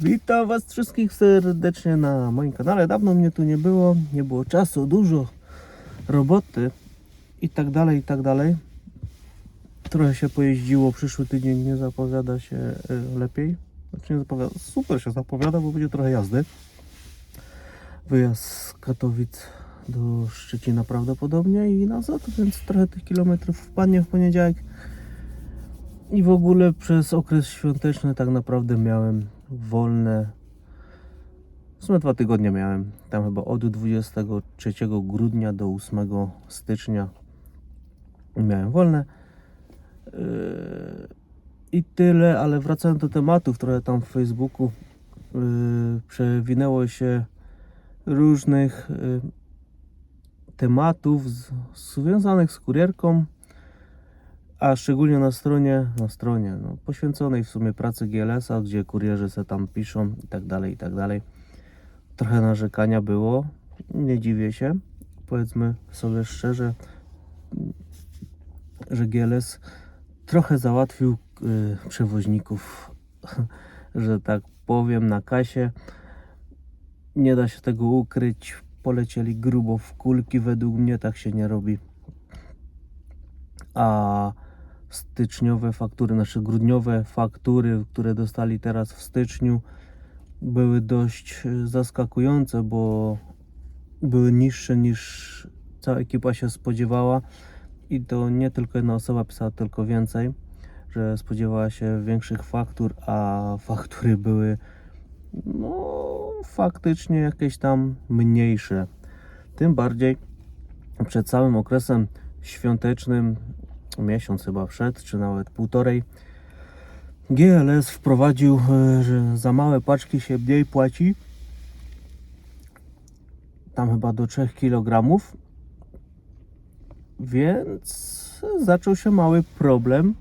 Witam Was wszystkich serdecznie na moim kanale. Dawno mnie tu nie było, nie było czasu, dużo roboty i tak dalej, i tak dalej. Trochę się pojeździło, przyszły tydzień nie zapowiada się e, lepiej. Znaczy nie zapowiada, super się zapowiada, bo będzie trochę jazdy. Wyjazd z Katowic do Szczecina prawdopodobnie i nazad, więc trochę tych kilometrów wpadnie w poniedziałek. I w ogóle przez okres świąteczny tak naprawdę miałem wolne. W sumie dwa tygodnie miałem. Tam chyba od 23 grudnia do 8 stycznia miałem wolne. Yy, I tyle, ale wracając do tematów, trochę tam w Facebooku yy, przewinęło się różnych yy, tematów związanych z kurierką a szczególnie na stronie, na stronie no, poświęconej w sumie pracy GLS-a, gdzie kurierzy se tam piszą i tak dalej, i tak dalej. Trochę narzekania było, nie dziwię się, powiedzmy sobie szczerze, że GLS trochę załatwił y, przewoźników, że tak powiem, na kasie. Nie da się tego ukryć, polecieli grubo w kulki, według mnie tak się nie robi a styczniowe faktury, nasze grudniowe faktury, które dostali teraz w styczniu, były dość e, zaskakujące, bo były niższe niż cała ekipa się spodziewała i to nie tylko jedna osoba pisała, tylko więcej, że spodziewała się większych faktur, a faktury były no faktycznie jakieś tam mniejsze. Tym bardziej przed całym okresem świątecznym, miesiąc chyba wszedł, czy nawet półtorej, GLS wprowadził, e, że za małe paczki się mniej płaci. Tam chyba do 3 kg. Więc zaczął się mały problem,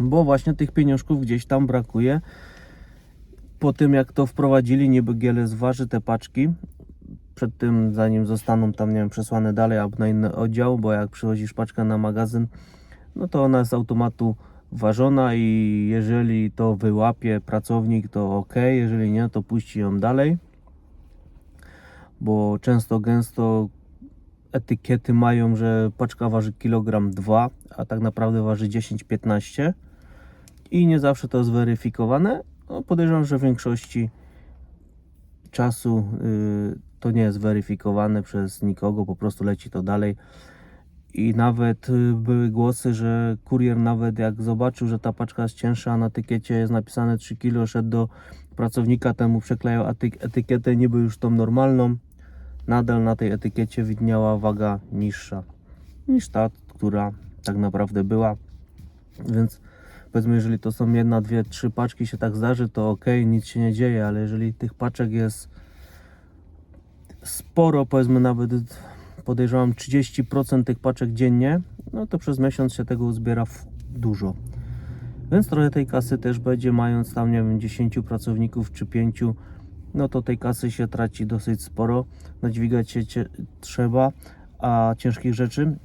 bo właśnie tych pieniążków gdzieś tam brakuje. Po tym jak to wprowadzili, niby GLS waży te paczki, przed tym, zanim zostaną tam, nie wiem, przesłane dalej albo na inny oddział, bo jak przywozisz paczkę na magazyn, no to ona jest z automatu ważona i jeżeli to wyłapie pracownik, to ok, jeżeli nie, to puści ją dalej, bo często, gęsto etykiety mają, że paczka waży kilogram 2, a tak naprawdę waży 10-15 i nie zawsze to jest weryfikowane. No, podejrzewam, że w większości czasu y, to nie jest weryfikowane przez nikogo, po prostu leci to dalej. I nawet y, były głosy, że kurier nawet jak zobaczył, że ta paczka jest cięższa, na etykiecie jest napisane 3 kg, szedł do pracownika, temu przeklejał etyk- etykietę niby już tą normalną. Nadal na tej etykiecie widniała waga niższa niż ta, która tak naprawdę była. Więc powiedzmy, jeżeli to są jedna, dwie, trzy paczki się tak zdarzy, to ok, nic się nie dzieje, ale jeżeli tych paczek jest sporo, powiedzmy nawet podejrzewam 30% tych paczek dziennie, no to przez miesiąc się tego uzbiera dużo. Więc trochę tej kasy też będzie, mając tam, nie wiem, 10 pracowników czy 5, no to tej kasy się traci dosyć sporo. Nadźwigać się trzeba, a ciężkich rzeczy,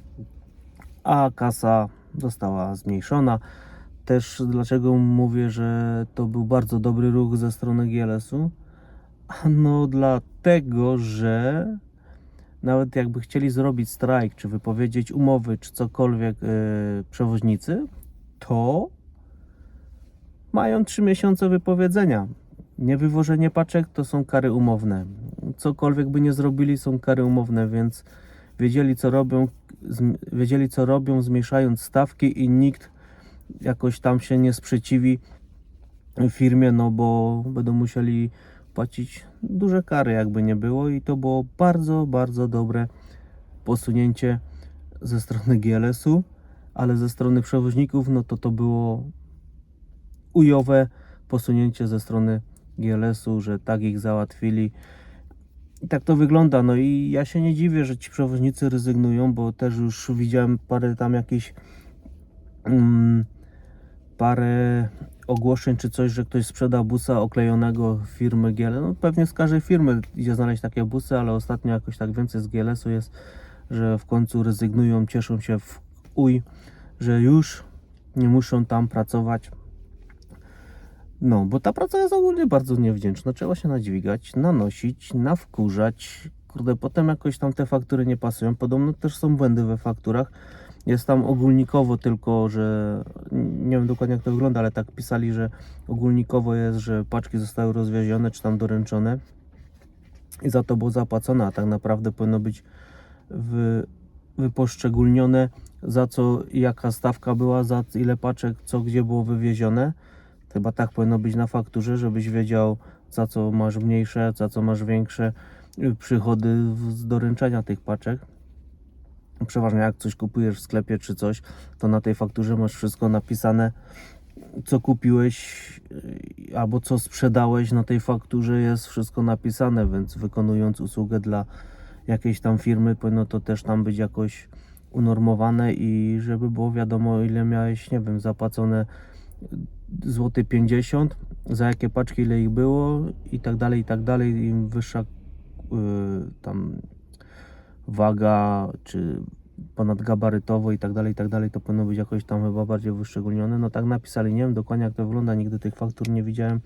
a kasa została zmniejszona. Też dlaczego mówię, że to był bardzo dobry ruch ze strony GLS-u? No dlatego, że nawet jakby chcieli zrobić strajk, czy wypowiedzieć umowy, czy cokolwiek yy, przewoźnicy, to mają 3 miesiące wypowiedzenia. Niewywożenie paczek to są kary umowne. Cokolwiek by nie zrobili, są kary umowne, więc wiedzieli co robią, wiedzieli co robią, zmniejszając stawki i nikt jakoś tam się nie sprzeciwi firmie, no bo będą musieli płacić duże kary, jakby nie było, i to było bardzo, bardzo dobre posunięcie ze strony GLS-u, ale ze strony przewoźników, no to to było ujowe posunięcie ze strony GLS-u, że tak ich załatwili. I tak to wygląda. No i ja się nie dziwię, że ci przewoźnicy rezygnują, bo też już widziałem parę tam jakichś mm, parę ogłoszeń czy coś, że ktoś sprzeda busa oklejonego firmy GL. No pewnie z każdej firmy idzie znaleźć takie busy, ale ostatnio jakoś tak więcej z GLS-u jest, że w końcu rezygnują, cieszą się w uj, że już nie muszą tam pracować. No, bo ta praca jest ogólnie bardzo niewdzięczna. Trzeba się nadźwigać, nanosić, nawkurzać. Kurde, potem jakoś tam te faktury nie pasują. Podobno też są błędy we fakturach. Jest tam ogólnikowo tylko, że nie wiem dokładnie jak to wygląda, ale tak pisali, że ogólnikowo jest, że paczki zostały rozwiezione czy tam doręczone i za to było zapłacone, a tak naprawdę powinno być wy, wyposzczególnione za co jaka stawka była, za ile paczek, co gdzie było wywiezione. Chyba tak powinno być na fakturze, żebyś wiedział za co masz mniejsze, za co masz większe y, przychody z doręczenia tych paczek. Przeważnie jak coś kupujesz w sklepie czy coś, to na tej fakturze masz wszystko napisane, co kupiłeś y, albo co sprzedałeś na tej fakturze jest wszystko napisane, więc wykonując usługę dla jakiejś tam firmy, powinno to też tam być jakoś unormowane i żeby było wiadomo ile miałeś, nie wiem, zapłacone złoty 50 za jakie paczki ile ich było i tak dalej i tak dalej im wyższa y, tam waga czy ponadgabarytowo i tak dalej i tak dalej to powinno być jakoś tam chyba bardziej wyszczególnione no tak napisali nie wiem dokładnie jak to wygląda nigdy tych faktur nie widziałem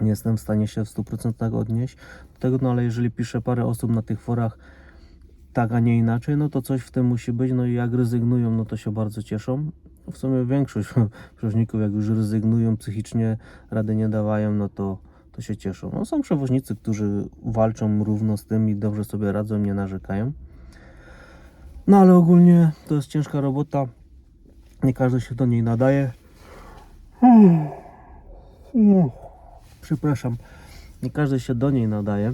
nie jestem w stanie się w 100% odnieść do tego no ale jeżeli pisze parę osób na tych forach tak, a nie inaczej, no to coś w tym musi być. No i jak rezygnują, no to się bardzo cieszą. W sumie większość przewoźników, jak już rezygnują psychicznie, rady nie dawają, no to, to się cieszą. No, są przewoźnicy, którzy walczą równo z tym i dobrze sobie radzą, nie narzekają. No ale ogólnie to jest ciężka robota. Nie każdy się do niej nadaje. Przepraszam. Nie każdy się do niej nadaje.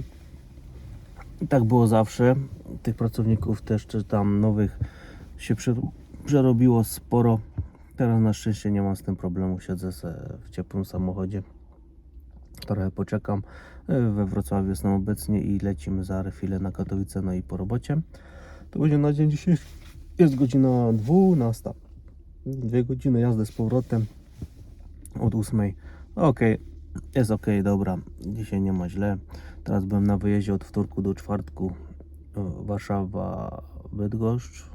I tak było zawsze. Tych pracowników też, czy tam nowych się prze- przerobiło sporo. Teraz na szczęście nie mam z tym problemu. Siedzę w ciepłym samochodzie. Trochę poczekam. E, We Wrocławiu jestem obecnie i lecimy za chwilę na Katowice, no i po robocie. To będzie na dzień dzisiejszy. Jest godzina 12. Dwie godziny jazdy z powrotem od 8. Okej, jest ok, dobra. Dzisiaj nie ma źle. Teraz byłem na wyjeździe od wtorku do czwartku. Warszawa, Bydgoszcz.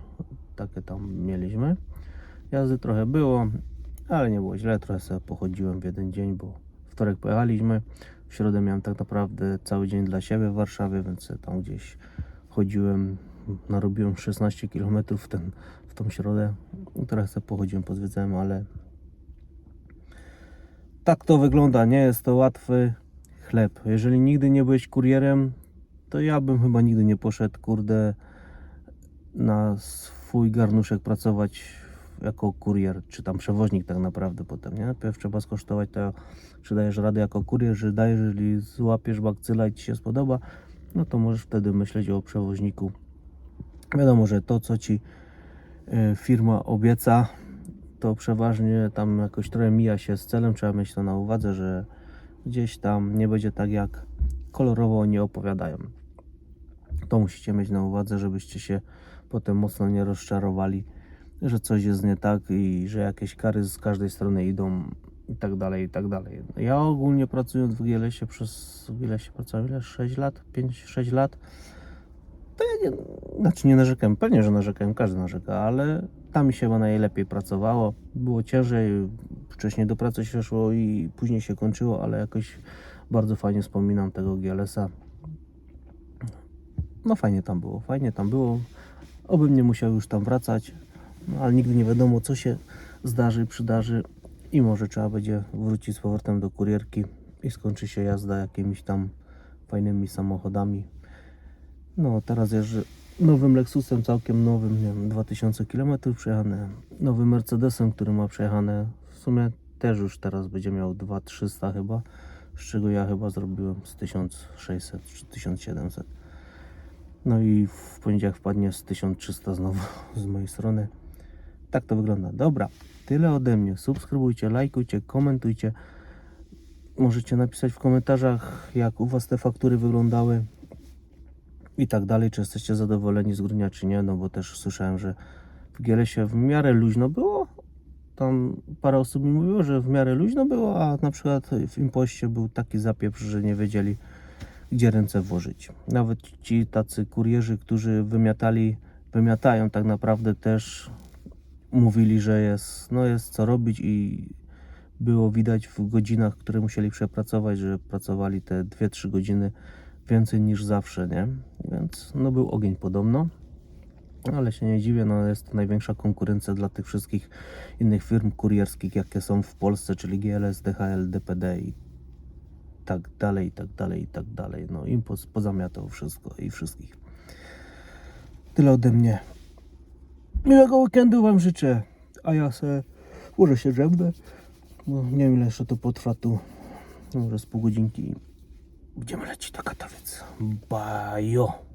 Takie tam mieliśmy. Jazdy trochę było, ale nie było źle. Trochę sobie pochodziłem w jeden dzień, bo wtorek pojechaliśmy. W środę miałem tak naprawdę cały dzień dla siebie w Warszawie, więc tam gdzieś chodziłem. Narobiłem 16 km w, ten, w tą środę. Trochę sobie pochodziłem, pozwiedzałem, ale tak to wygląda. Nie jest to łatwy chleb. Jeżeli nigdy nie byłeś kurierem, to ja bym chyba nigdy nie poszedł, kurde, na swój garnuszek pracować jako kurier, czy tam przewoźnik tak naprawdę potem, nie? Najpierw trzeba skosztować to, czy dajesz radę jako kurier, że dajesz, jeżeli złapiesz bakcyla i Ci się spodoba, no to możesz wtedy myśleć o przewoźniku. Wiadomo, że to, co Ci e, firma obieca, to przeważnie tam jakoś trochę mija się z celem, trzeba mieć to na uwadze, że gdzieś tam nie będzie tak jak kolorowo oni opowiadają. To musicie mieć na uwadze, żebyście się potem mocno nie rozczarowali, że coś jest nie tak i że jakieś kary z każdej strony idą i tak dalej, i tak dalej. Ja ogólnie pracując w GLS-ie przez, w GLS-ie pracowałem ile? 6 lat? 5-6 lat? To ja nie, znaczy nie narzekałem, pewnie, że narzekałem, każdy narzeka, ale tam mi się chyba najlepiej pracowało. Było ciężej, wcześniej do pracy się szło i później się kończyło, ale jakoś bardzo fajnie wspominam tego GLS-a. No fajnie tam było, fajnie tam było. Obym nie musiał już tam wracać, no, ale nigdy nie wiadomo co się zdarzy, przydarzy i może trzeba będzie wrócić z powrotem do kurierki i skończy się jazda jakimiś tam fajnymi samochodami. No teraz jeżdżę nowym Lexusem, całkiem nowym, nie wiem, 2000 km przejechane, nowym Mercedesem, który ma przejechane, w sumie też już teraz będzie miał 2300 chyba, z czego ja chyba zrobiłem z 1600 czy 1700. No i w poniedziałek wpadnie z 1300 znowu z mojej strony. Tak to wygląda. Dobra, tyle ode mnie. Subskrybujcie, lajkujcie, komentujcie. Możecie napisać w komentarzach, jak u Was te faktury wyglądały i tak dalej. Czy jesteście zadowoleni z grudnia, czy nie? No bo też słyszałem, że w Gielesie w miarę luźno było. Tam parę osób mi mówiło, że w miarę luźno było, a na przykład w impoście był taki zapieprz, że nie wiedzieli, gdzie ręce włożyć. Nawet ci tacy kurierzy, którzy wymiatali, wymiatają tak naprawdę też mówili, że jest, no jest co robić i było widać w godzinach, które musieli przepracować, że pracowali te 2-3 godziny więcej niż zawsze, nie? Więc no był ogień podobno. Ale się nie dziwię, no jest to największa konkurencja dla tych wszystkich innych firm kurierskich, jakie są w Polsce, czyli GLS, DHL, DPD i tak dalej, i tak dalej, i tak dalej. No im poz- pozamiatał wszystko i wszystkich. Tyle ode mnie. Miłego weekendu Wam życzę, a ja se może się drzemnę. No, nie wiem ile jeszcze to potrwa tu. Może z pół godzinki. Będziemy lecieć do Katowic. Bajo!